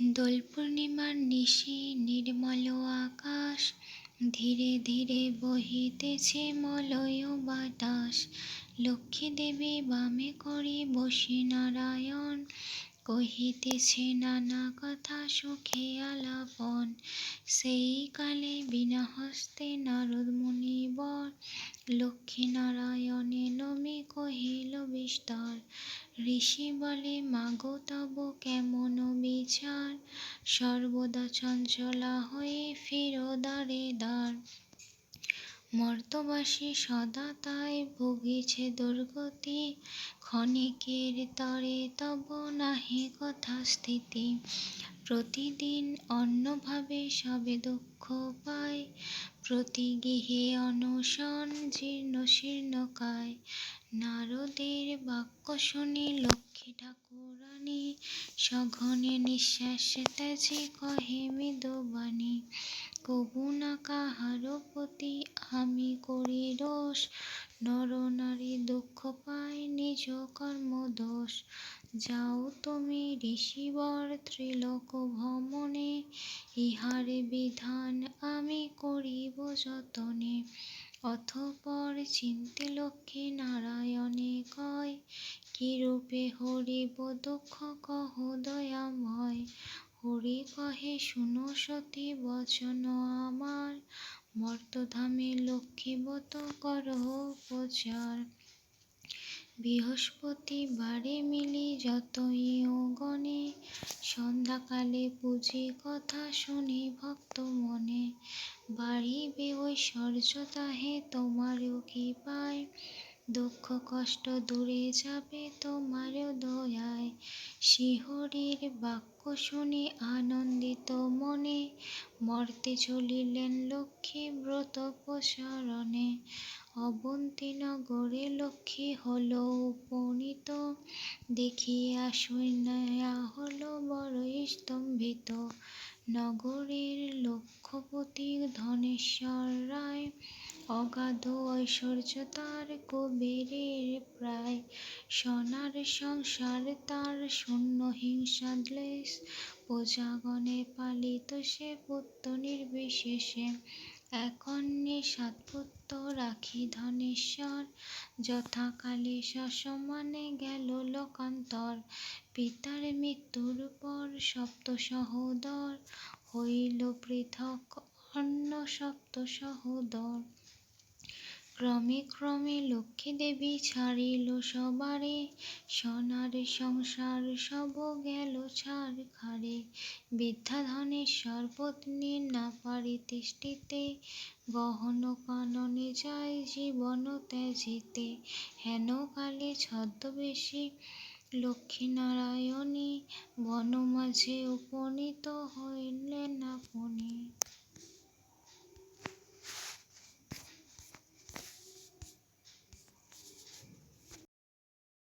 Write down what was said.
দোল পূর্ণিমার নিশি নির্মল আকাশ, ধীরে ধীরে বহিতেছে মলয় বাতাস। লক্ষ্মী দেবী বামে করি বসি নারায়ণ কহিতেছে, নানা কথা সুখে আলাপন, সেই কালে বিনা হস্তে নারদ মুনিবর লক্ষ্মী নারায়ণে নমি কহিল বিস্তর, ঋষি বলে, মাগো তব কেমন বিচার, সর্বদা চঞ্চলা হয়ে ফিরো দ্বারে দ্বার। মর্তবাসী সদা তাই ভুগিছে দুর্গতি। ক্ষণিকের তরে তব নাহি কথা স্থিতি প্রতিদিন অন্যভাবে সবে দুঃখ পায়। প্রতি গৃহে অনশন জীর্ণ শীর্ণকায় নারদের বাক্য শুনি লক্ষ্মী ঠাকুরানী, সঘনে নিঃশ্বাস ত্যাজি কহে মৃদুবাণী। কবু না কাহার প্রতি আমি করি দোষ, নর নারী দুঃখ পায় নিজ কর্ম দোষ। যাও তুমি ঋষিবর ত্রিলোক ভ্রমণে, ইহার বিধান আমি করিব যতনে। অতঃপর চিন্তে লক্ষ্মী নারায়ণে কয় রূপে হরিব দুঃখ কহ দয়াময়। হরি কহে, শুনো সতী বচন আমার। মর্তধামে লক্ষ্মীবত করহ প্রচার বৃহস্পতি বারে মিলি যতই গণে সন্ধ্যাকালে পূজি কথা শুনি ভক্ত মনে, বাড়িবে ঐশ্বর্য তাহে তোমার কৃপায়, দুঃখ কষ্ট দূরে যাবে তোমারও দয়ায়। শ্রীহরির বাক্য শুনি আনন্দিত মনে, মর্তে চলিলেন লক্ষ্মী ব্রত প্রসারণে অবন্তী নগরে লক্ষ্মী হল উপনীত। দেখিয়া শুনিয়া হল বড়ই স্তম্ভিত। নগরের লক্ষপতি ধনেশ্বর রায়, অগাধ ঐশ্বর্য তার কুবেরের প্রায়। সোনার সংসার তার শূন্য হিংসা দ্বেষ প্রজাগণে পালিত সে পুত্র নির্বিশেষে এক অন্নে সাত পুত্র রাখি ধনেশ্বর, যথাকালে সসমানে গেল লোকান্তর। পিতার মৃত্যুর পর সপ্ত সহোদর হইল পৃথক অন্য সপ্ত সহোদর ক্রমে ক্রমে লক্ষ্মী দেবী ছাড়িল সবারে, সোনার সংসার সব গেল ছারখারে বৃদ্ধা ধনেশ্বর পত্নী না পারি তিষ্ঠিতে, গহন কাননে যায় জীবন ত্যাজিতে। হেন কালে ছদ্মবেশী লক্ষ্মী নারায়ণী বন মাঝে উপনীত হইলেন আপনি।